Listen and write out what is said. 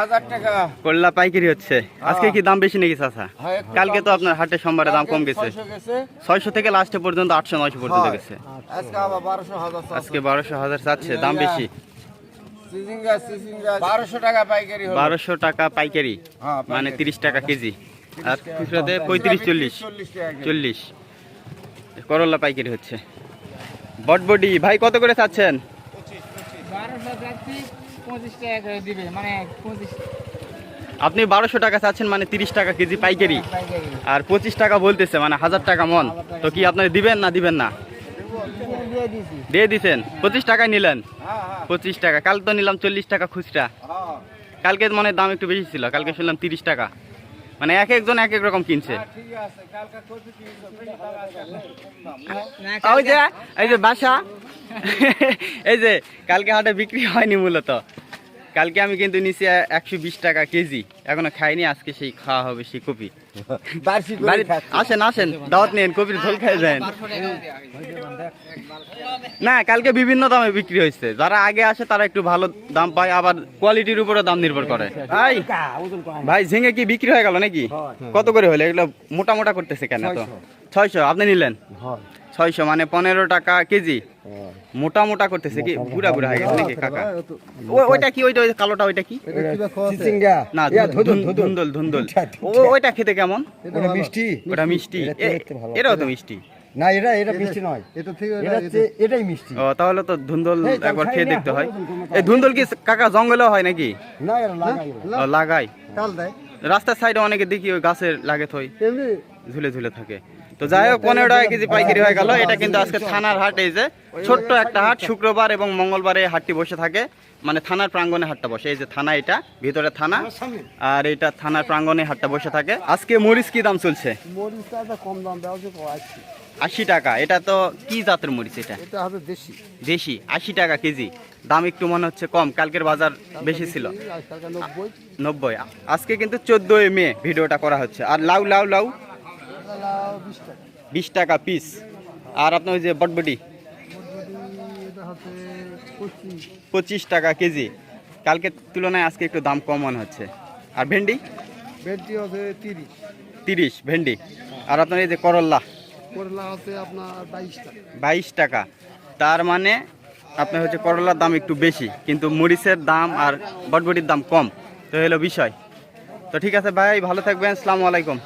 হাজার করলা পাইকারি হচ্ছে। আজকে কি দাম বেশি নাকি চাচা? হ্যাঁ, কালকে তো আপনার হাটের সোমবারে দাম কম গেছে। ছয়শো থেকে লাস্টে পর্যন্ত আটশো নয়শো পর্যন্ত হয়। গেছে। আজকে বারোশো হাজার আজকে বারোশো হাজার চাচ্ছে দাম বেশি। বারোশো টাকা পাইকারি টাকা পাইকারি হ্যাঁ, মানে তিরিশ টাকা কেজি। আর খুচরাতে পঁয়ত্রিশ চল্লিশ। চল্লিশ টাকা করলা পাইকারি হচ্ছে। বটবডি ভাই কত করে চাচ্ছেন? পঁচিশ টাকা করে দিবে মানে পঁচিশ আপনি বারোশো টাকা চাচ্ছেন মানে তিরিশ টাকা কেজি পাইকারি। পাইকারি। আর পঁচিশ টাকা বলতেছে মানে হাজার টাকা মন। তো কি আপনার দিবেন না দিবেন না? দিয়ে দিছি। দিয়ে দিছেন? পঁচিশ টাকায় নিলেন? হ্যাঁ হ্যাঁ। পঁচিশ টাকা। কাল তো নিলাম চল্লিশ টাকা খুচরা। হ্যাঁ। কালকে মানে দাম একটু বেশি ছিল কালকে শুনলাম তিরিশ টাকা। মানে এক একজন এক এক রকম কিনছে। ওই যে এই যে বাসা। এই যে কালকে হাটে বিক্রি হয়নি মূলত। কালকে আমি কিন্তু নিচে একশো বিশ টাকা কেজি। এখনও খাইনি আজকে সেই খাওয়া হবে সেই কপি। আসেন আসেন দাওয়াত নিন কপির ঝোল খাই যান। না কালকে বিভিন্ন দামে বিক্রি হয়েছে। যারা আগে আসে তারা একটু ভালো দাম পায় আবার কোয়ালিটির উপরে দাম নির্ভর করে। ভাই ভাই ঝিঙে কি বিক্রি হয়ে গেল নাকি? কত করে হলো? এগুলো মোটা মোটা করতেছে কেন তো ছয়শো আপনি নিলেন? ছয়শো মানে পনেরো টাকা কেজি। মোটা মোটা করতেছে কি? বুড়া বুড়া হয়ে গেছে নাকি কাকা? ওইটা কি? ওইটা ওই কালোটা ওইটা কি? না ধুন- ধুন্দল ধুন্দল ও ওইটা খেতে কেমন? মিষ্টি। ওটা মিষ্টি। এটাও তো মিষ্টি। না এটা এটা মিষ্টি নয়। এটা থেকে এটাই মিষ্টি। ও তাহলে তো ধুন্দল একবার খেয়ে দেখতে হয়। এই ধুন্দল কি কাকা জঙ্গলেও হয় নাকি? না লাগাই লাগাই কাল দেয়। রাস্তার সাইডে অনেকে দেখি ওই গাছের লাগে থই। ঝুলে ঝুলে থাকে। তো যাই হোক পনেরো টাকা কেজি পাইকারি হয়ে গেল। এটা কিন্তু আজকে থানার হাট এই যে ছোট্ট একটা হাট শুক্রবার এবং মঙ্গলবারে এই হাটটি বসে থাকে। মানে থানার প্রাঙ্গণে হাটটা বসে। এই যে থানা এটা ভিতরে থানা আর এটা থানার প্রাঙ্গণে হাটটা বসে থাকে। আজকে মরিচ কি দাম চলছে? কম দাম আশি। টাকা। এটা তো কি জাতের মরিচ এটা? দেশি। দেশি আশি টাকা কেজি। দাম একটু মনে হচ্ছে কম। কালকের বাজার বেশি ছিল। নব্বই। আজকে কিন্তু চোদ্দোই মে ভিডিওটা করা হচ্ছে। আর লাউ লাউ লাউ। বিশ টাকা। পিস আর আপনার ওই যে বটবটি? হচ্ছে পঁচিশ টাকা কেজি। কালকের তুলনায় আজকে একটু দাম কম মনে হচ্ছে। আর ভেন্ডি? ভেন্ডি হবে তিরিশ। তিরিশ ভেন্ডি। আর আপনার এই যে করল্লা করলা হচ্ছে আপনার বাইশ টাকা। বাইশ টাকা। তার মানে আপনার হচ্ছে করলার দাম একটু বেশি। কিন্তু মরিচের দাম আর বটবটির দাম কম। তো হলো বিষয়। তো ঠিক আছে ভাই ভালো থাকবেন। আসসালামু আলাইকুম।